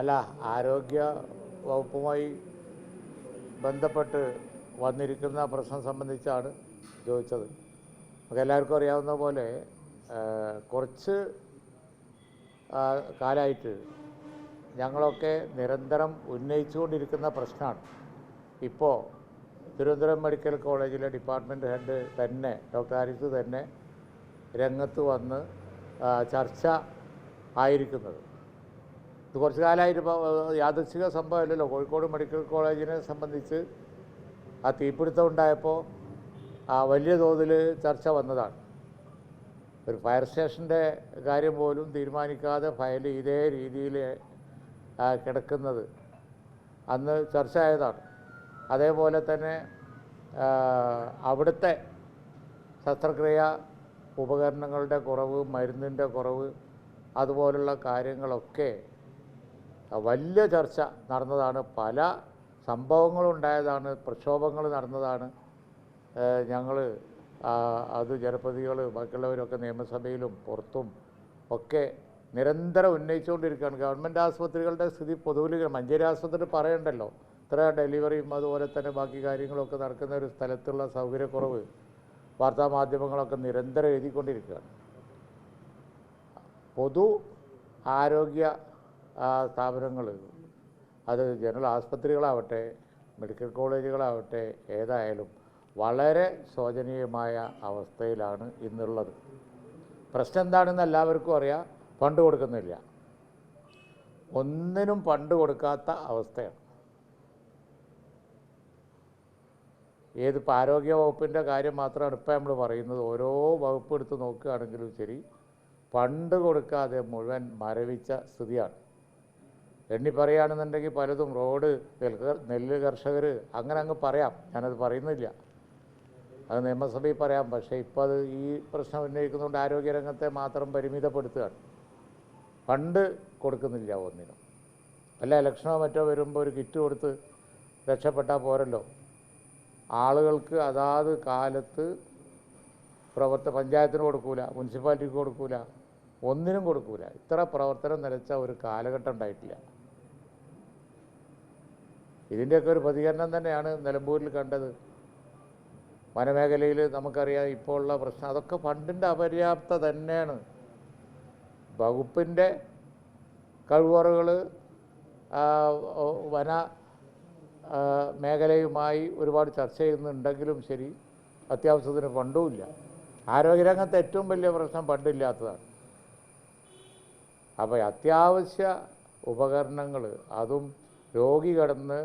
അല്ല ആരോഗ്യ വകുപ്പുമായി ബന്ധപ്പെട്ട് വന്നിരിക്കുന്ന പ്രശ്നം സംബന്ധിച്ചാണ് ചോദിച്ചത്. നമുക്ക് എല്ലാവർക്കും അറിയാവുന്ന പോലെ കുറച്ച് കാലമായിട്ട് ഞങ്ങളൊക്കെ നിരന്തരം ഉന്നയിച്ചുകൊണ്ടിരിക്കുന്ന പ്രശ്നമാണ്. ഇപ്പോൾ തിരുവനന്തപുരം മെഡിക്കൽ കോളേജിലെ ഡിപ്പാർട്ട്മെന്റ് ഹെഡ് തന്നെ ഡോക്ടർ ആരിഫ് തന്നെ രംഗത്ത് വന്ന് ചർച്ച ആയിരിക്കുന്നത്. ഇത് കുറച്ച് കാലമായിട്ട് ഇപ്പോൾ സംഭവം സംഭവമല്ലല്ലോ കോഴിക്കോട് മെഡിക്കൽ കോളേജിനെ സംബന്ധിച്ച് ആ തീപിടുത്തം ഉണ്ടായപ്പോൾ ആ വലിയ തോതിൽ ചർച്ച വന്നതാണ്. ഒരു ഫയർ സ്റ്റേഷന്റെ കാര്യം പോലും തീരുമാനിക്കാതെ ഫയൽ ഇതേ രീതിയിൽ കിടക്കുന്നത് അന്ന് ചർച്ച ആയതാണ്. അതേപോലെ തന്നെ അവിടുത്തെ ശസ്ത്രക്രിയ ഉപകരണങ്ങളുടെ കുറവ് മരുന്നിന്റെ കുറവ് അതുപോലുള്ള കാര്യങ്ങളൊക്കെ വലിയ ചർച്ച നടന്നതാണ്. പല സംഭവങ്ങളും ഉണ്ടായതാണ് പ്രക്ഷോഭങ്ങൾ നടന്നതാണ്. ഞങ്ങൾ അത് ജനപ്രതികൾ ബാക്കിയുള്ളവരൊക്കെ നിയമസഭയിലും പുറത്തും ഒക്കെ നിരന്തരം ഉന്നയിച്ചുകൊണ്ടിരിക്കുകയാണ്. ഗവൺമെന്റ് ആശുപത്രികളുടെ സ്ഥിതി പൊതുവിൽ മഞ്ചേരി ആശുപത്രി പറയണ്ടല്ലോ. ഇത്ര ഡെലിവറിയും അതുപോലെ തന്നെ ബാക്കി കാര്യങ്ങളൊക്കെ നടക്കുന്ന ഒരു സ്ഥലത്തുള്ള സൗകര്യക്കുറവ് വാർത്താമാധ്യമങ്ങളൊക്കെ നിരന്തരം എഴുതിക്കൊണ്ടിരിക്കുകയാണ്. പൊതു ആരോഗ്യ സ്ഥാപനങ്ങൾ അത് ജനറൽ ആസ്പത്രികളാവട്ടെ മെഡിക്കൽ കോളേജുകളാവട്ടെ ഏതായാലും വളരെ ശോചനീയമായ അവസ്ഥയിലാണ് ഇന്നുള്ളത്. പ്രശ്നം എന്താണെന്ന് എല്ലാവർക്കും അറിയാം. ഫണ്ട് കൊടുക്കുന്നില്ല. ഒന്നിനും ഫണ്ട് കൊടുക്കാത്ത അവസ്ഥയാണ്. ഏതിപ്പോൾ ആരോഗ്യ വകുപ്പിന്റെ കാര്യം മാത്രമാണ് ഇപ്പം നമ്മൾ പറയുന്നത്. ഓരോ വകുപ്പ് എടുത്ത് നോക്കുകയാണെങ്കിലും ശരി ഫണ്ട് കൊടുക്കാതെ മുഴുവൻ മരവിച്ച സ്ഥിതിയാണ്. എണ്ണി പറയുകയാണെന്നുണ്ടെങ്കിൽ പലതും റോഡ് നെല്ല് കർഷകർ അങ്ങനെ അങ്ങ് പറയാം. ഞാനത് പറയുന്നില്ല. അത് നിയമസഭയിൽ പറയാം. പക്ഷേ ഇപ്പോൾ അത് ഈ പ്രശ്നം ഉന്നയിക്കുന്നതുകൊണ്ട് ആരോഗ്യരംഗത്തെ മാത്രം പരിമിതപ്പെടുത്തുകയാണ്. ഫണ്ട് കൊടുക്കുന്നില്ല ഒന്നിനും. അല്ല ഇലക്ഷനോ മറ്റോ വരുമ്പോൾ ഒരു കിറ്റ് കൊടുത്ത് രക്ഷപ്പെട്ടാൽ പോരല്ലോ. ആളുകൾക്ക് അതാത് കാലത്ത് പ്രവർത്ത പഞ്ചായത്തിന് കൊടുക്കൂല മുനിസിപ്പാലിറ്റിക്ക് കൊടുക്കൂല ഒന്നിനും കൊടുക്കൂല. ഇത്ര പ്രവർത്തനം നിലച്ച ഒരു കാലഘട്ടം ഉണ്ടായിട്ടില്ല. ഇതിന്റെയൊക്കെ ഒരു പ്രതികരണം തന്നെയാണ് നിലമ്പൂരിൽ കണ്ടത്. വനമേഖലയിൽ നമുക്കറിയാം ഇപ്പോൾ ഉള്ള പ്രശ്നം. അതൊക്കെ ഫണ്ടിന്റെ അപര്യാപ്ത തന്നെയാണ്. വകുപ്പിന്റെ കഴിവറുകൾ വന മേഖലയുമായി ഒരുപാട് ചർച്ച ചെയ്യുന്നുണ്ടെങ്കിലും ശരി അത്യാവശ്യത്തിന് ഫണ്ടുമില്ല ആരോഗ്യരംഗത്ത് ഏറ്റവും വലിയ പ്രശ്നം ഫണ്ടില്ലാത്തതാണ്. അപ്പോൾ അത്യാവശ്യ ഉപകരണങ്ങൾ അതും രോഗി കടന്ന്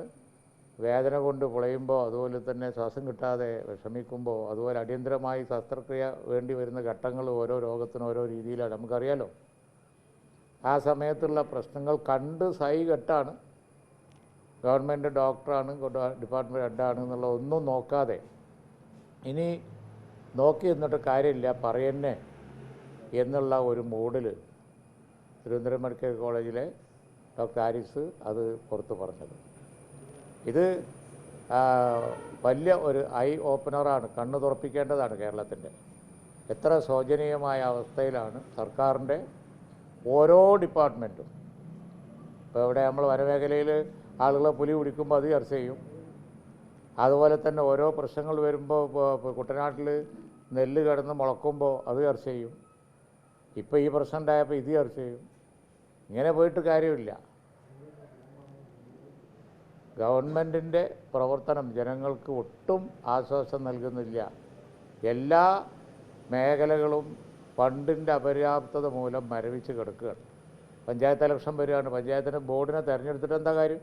വേദന കൊണ്ട് പുളയുമ്പോൾ അതുപോലെ തന്നെ ശ്വാസം കിട്ടാതെ വിഷമിക്കുമ്പോൾ അതുപോലെ അടിയന്തരമായി ശസ്ത്രക്രിയ വേണ്ടി വരുന്ന ഘട്ടങ്ങൾ ഓരോ രോഗത്തിനും ഓരോ രീതിയിലാണ്. നമുക്കറിയാലോ? ആ സമയത്തുള്ള പ്രശ്നങ്ങൾ കണ്ട് സൈ കെട്ടാണ് ഗവൺമെന്റ് ഡോക്ടറാണ് ഡിപ്പാർട്ട്മെന്റ് ഹെഡാണ് എന്നുള്ള ഒന്നും നോക്കാതെ. ഇനി നോക്കി നിന്നിട്ട് കാര്യമില്ല പറയന്നെ എന്നുള്ള ഒരു മൂഡിൽ തിരുവനന്തപുരം മെഡിക്കൽ കോളേജിലെ ഡോക്ടർ ആരിസ് അത് പുറത്ത് പറഞ്ഞത്. ഇത് വലിയ ഒരു ഐ ഓപ്പണറാണ് കണ്ണു തുറപ്പിക്കേണ്ടതാണ് കേരളത്തിന്റെ എത്ര ശോചനീയമായ അവസ്ഥയിലാണ് സർക്കാരിന്റെ ഓരോ ഡിപ്പാർട്ട്മെന്റും ഇപ്പോൾ ഇവിടെ നമ്മൾ വനമേഖലയിൽ ആളുകളെ പുലി പിടിക്കുമ്പോൾ അത് ചർച്ച ചെയ്യും. അതുപോലെ തന്നെ ഓരോ പ്രശ്നങ്ങൾ വരുമ്പോൾ കുട്ടനാട്ടിൽ നെല്ല് കിടന്ന് മുളക്കുമ്പോൾ അത് ചർച്ച ചെയ്യും. ഇപ്പോൾ ഈ പ്രശ്നം ഉണ്ടായപ്പോൾ ഇത് ചർച്ച ചെയ്യും. ഇങ്ങനെ പോയിട്ട് കാര്യമില്ല. ഗവൺമെന്റിന്റെ പ്രവർത്തനം ജനങ്ങൾക്ക് ഒട്ടും ആശ്വാസം നൽകുന്നില്ല. എല്ലാ മേഖലകളും ഫണ്ടിന്റെ അപര്യാപ്തത മൂലം മരവിച്ച് കിടക്കുകയാണ്. പഞ്ചായത്ത് ഇലക്ഷൻ വരികയാണ്. പഞ്ചായത്തിന് ബോർഡിനെ തിരഞ്ഞെടുത്തിട്ട് എന്താ കാര്യം?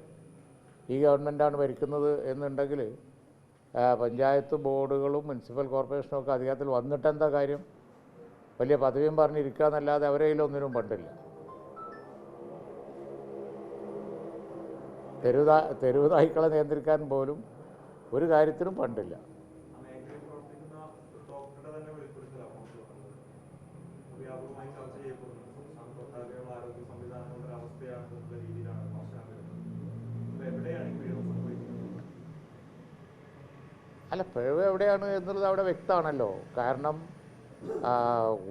ഈ ഗവൺമെന്റാണ് ഭരിക്കുന്നത് എന്നുണ്ടെങ്കിൽ പഞ്ചായത്ത് ബോർഡുകളും മുനിസിപ്പൽ കോർപ്പറേഷനും ഒക്കെ അധികാരത്തിൽ വന്നിട്ട് എന്താ കാര്യം? വലിയ പദവിയും പറഞ്ഞിരിക്കുക എന്നല്ലാതെ അവരെ പണ്ടില്ല ഫണ്ടില്ല. തെരുവ് തെരുവ് നായ്ക്കളെ നിയന്ത്രിക്കാൻ പോലും ഒരു കാര്യത്തിനും പണ്ടില്ല. അല്ല പിഴവ് എവിടെയാണ് എന്നുള്ളത് അവിടെ വ്യക്തമാണല്ലോ. കാരണം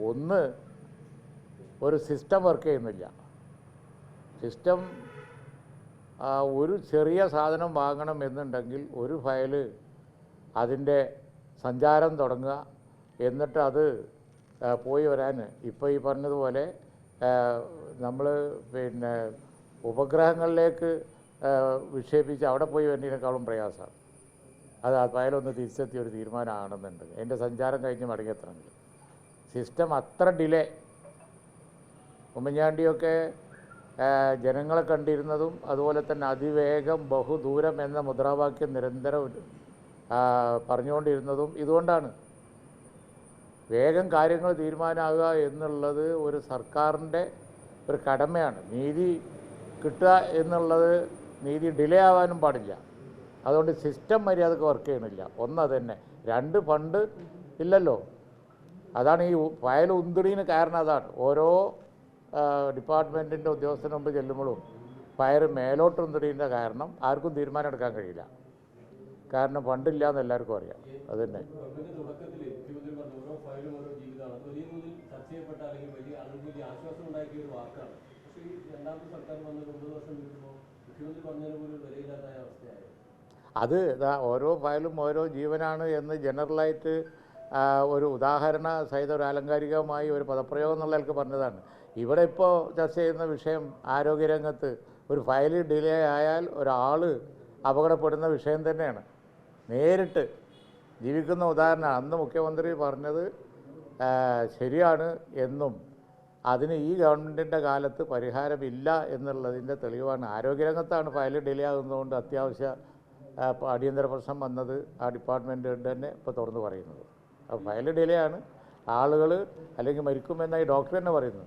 ഒന്ന് ഒരു സിസ്റ്റം വർക്ക് ചെയ്യുന്നില്ല. സിസ്റ്റം ഒരു ചെറിയ സാധനം വാങ്ങണം എന്നുണ്ടെങ്കിൽ ഒരു ഫയൽ അതിന്റെ സഞ്ചാരം തുടങ്ങുക. എന്നിട്ട് അത് പോയി വരാൻ. ഇപ്പോൾ ഈ പറഞ്ഞതുപോലെ നമ്മൾ പിന്നെ ഉപഗ്രഹങ്ങളിലേക്ക് വിക്ഷേപിച്ച് അവിടെ പോയി വരുന്നതിനേക്കാളും പ്രയാസമാണ് അത് ഫയലൊന്ന് തിരിച്ചെത്തിയ ഒരു തീരുമാനമാണെന്നുണ്ട് എന്റെ സഞ്ചാരം കഴിഞ്ഞ് മടങ്ങിയെത്തണമെങ്കിൽ സിസ്റ്റം അത്ര ഡിലേ. ഉമ്മൻചാണ്ടിയൊക്കെ ജനങ്ങളെ കണ്ടിരുന്നതും അതുപോലെ തന്നെ അതിവേഗം ബഹുദൂരം എന്ന മുദ്രാവാക്യം നിരന്തരം പറഞ്ഞുകൊണ്ടിരുന്നതും ഇതുകൊണ്ടാണ്. വേഗം കാര്യങ്ങൾ തീരുമാനമാകുക എന്നുള്ളത് ഒരു സർക്കാരിന്റെ ഒരു കടമയാണ്. നീതി കിട്ടുക എന്നുള്ളത് നീതി ഡിലേ ആവാനും പാടില്ല. അതുകൊണ്ട് സിസ്റ്റം മര്യാദയ്ക്ക് വർക്ക് ചെയ്യണില്ല. ഒന്ന് തന്നെ രണ്ട് ഫണ്ട് ഇല്ലല്ലോ. അതാണ് ഈ ഫയൽ ഉന്തിടീന് കാരണം അതാണ്. ഓരോ ഡിപ്പാർട്ട്മെന്റിന്റെ ഉദ്യോഗസ്ഥന് മുമ്പ് ചെല്ലുമ്പോഴും ഫയർ മേലോട്ട് തെളിയുന്ന കാരണം ആർക്കും തീരുമാനം എടുക്കാൻ കഴിയില്ല. കാരണം ഫണ്ടില്ല എന്ന് എല്ലാവർക്കും അറിയാം. അത് തന്നെ. അത് ഓരോ ഫയലും ഓരോ ജീവനാണ് എന്ന് ജനറലായിട്ട് ഒരു ഉദാഹരണ സഹിത ഒരു ആലങ്കാരികമായി ഒരു പദപ്രയോഗം എന്നുള്ള പറഞ്ഞതാണ്. ഇവിടെ ഇപ്പോൾ ചർച്ച ചെയ്യുന്ന വിഷയം ആരോഗ്യരംഗത്ത് ഒരു ഫയൽ ഡിലേ ആയാൽ ഒരാൾ അപകടപ്പെടുന്ന വിഷയം തന്നെയാണ്. നേരിട്ട് ജീവിക്കുന്ന ഉദാഹരണം അന്ന് മുഖ്യമന്ത്രി പറഞ്ഞത് ശരിയാണ് എന്നും അതിന് ഈ ഗവൺമെന്റിന്റെ കാലത്ത് പരിഹാരമില്ല എന്നുള്ളതിന്റെ തെളിവാണ്. ആരോഗ്യരംഗത്താണ് ഫയൽ ഡിലേ ആകുന്നതുകൊണ്ട് അത്യാവശ്യ അടിയന്തര പ്രശ്നം വന്നത് ആ ഡിപ്പാർട്ട്മെന്റ് തന്നെ ഇപ്പോൾ തുറന്ന് പറയുന്നത്. അപ്പോൾ ഫയൽ ഡിലേ ആണ്. ആളുകൾ അല്ലെങ്കിൽ മരിക്കുമെന്നായി ഡോക്ടർ തന്നെ പറയുന്നു